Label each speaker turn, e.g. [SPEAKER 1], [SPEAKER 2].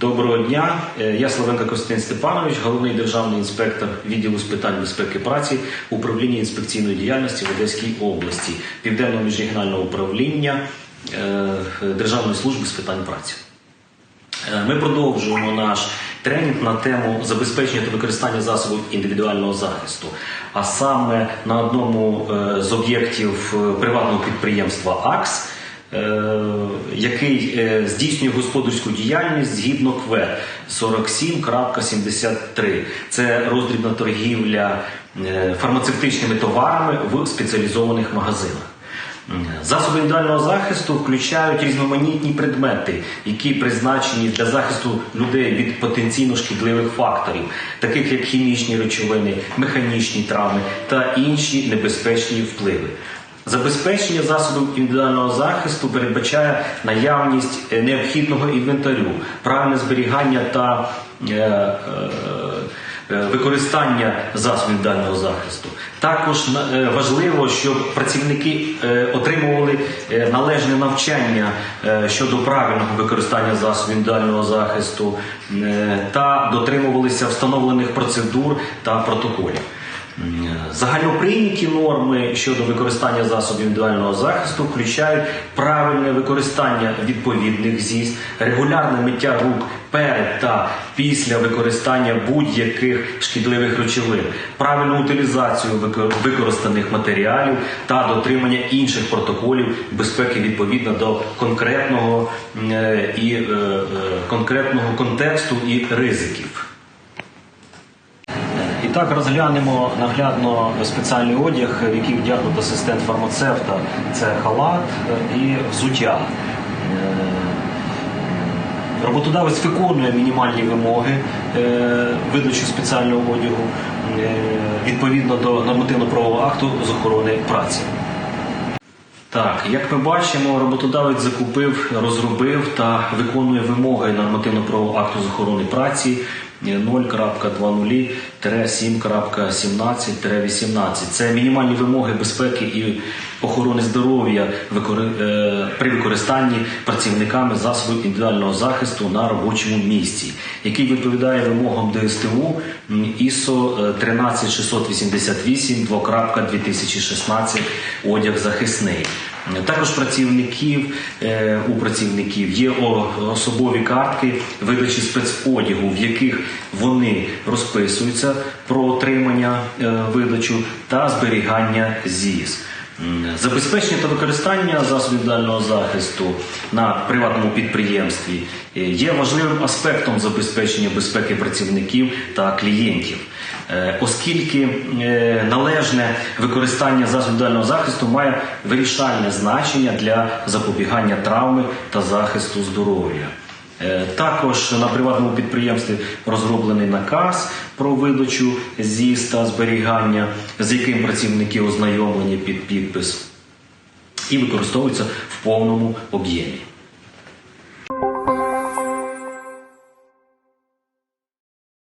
[SPEAKER 1] Доброго дня. Е, Я Славенко Костянтин Степанович, головний державний інспектор відділу з питань безпеки праці управління інспекційної діяльності в Одеській області, Південного міжрегіонального управління е, Державної служби з питань праці. Е, Ми продовжуємо наш тренінг на тему забезпечення та використання засобів індивідуального захисту. А саме на одному з об'єктів приватного підприємства АКС, який е, здійснює господарську діяльність згідно КВЕ 47.73. Це роздрібна торгівля е, фармацевтичними товарами в спеціалізованих магазинах. Засоби індивідуального захисту включають різноманітні предмети, які призначені для захисту людей від потенційно шкідливих факторів, таких як хімічні речовини, механічні травми та інші небезпечні впливи. Забезпечення засобів індивідуального захисту передбачає наявність е, необхідного інвентарю, правильне зберігання та е, е, е, використання засобів індивідуального захисту. Також е, важливо, щоб працівники отримували належне навчання щодо правильного використання засобів індивідуального захисту та дотримувалися встановлених процедур та протоколів. Загальноприйняті норми щодо використання засобів індивідуального захисту включають правильне використання відповідних ЗІС, регулярне миття рук перед та після використання будь-яких шкідливих речовин, правильну утилізацію викор- використаних матеріалів та дотримання інших протоколів безпеки відповідно до конкретного е, і е, е, конкретного контексту і ризиків. Так розглянемо наглядно спеціальний одяг, в який вдягнуто асистент фармацевта. Це халат е, і взуття. Е, Роботодавець виконує мінімальні вимоги е, видачі спеціального одягу відповідно до нормативно-правового акту з охорони праці. Так, як ми бачимо, роботодавець закупив, розробив та виконує вимоги нормативно-правового акту з охорони праці 0.20-7.17-18. Це мінімальні вимоги безпеки і охорони здоров'я е, при використанні працівниками засобів індивідуального захисту на робочому місці, який відповідає вимогам ДСТУ ISO е, 13688 2.2016 одяг захисний. Також працівників е, у працівників є особові картки видачі спецодягу, в яких вони розписуються про отримання е, видачу та зберігання ЗІС. Забезпечення та використання засобів індивідуального захисту на приватному підприємстві е, є важливим аспектом забезпечення безпеки працівників та клієнтів, Е, оскільки е, належне використання засобів індивідуального захисту має вирішальне значення для запобігання травми та захисту здоров'я. Е, Також на приватному підприємстві розроблений наказ про видачу ЗІС та зберігання, з яким працівники ознайомлені під підпис, і використовується в повному об'ємі.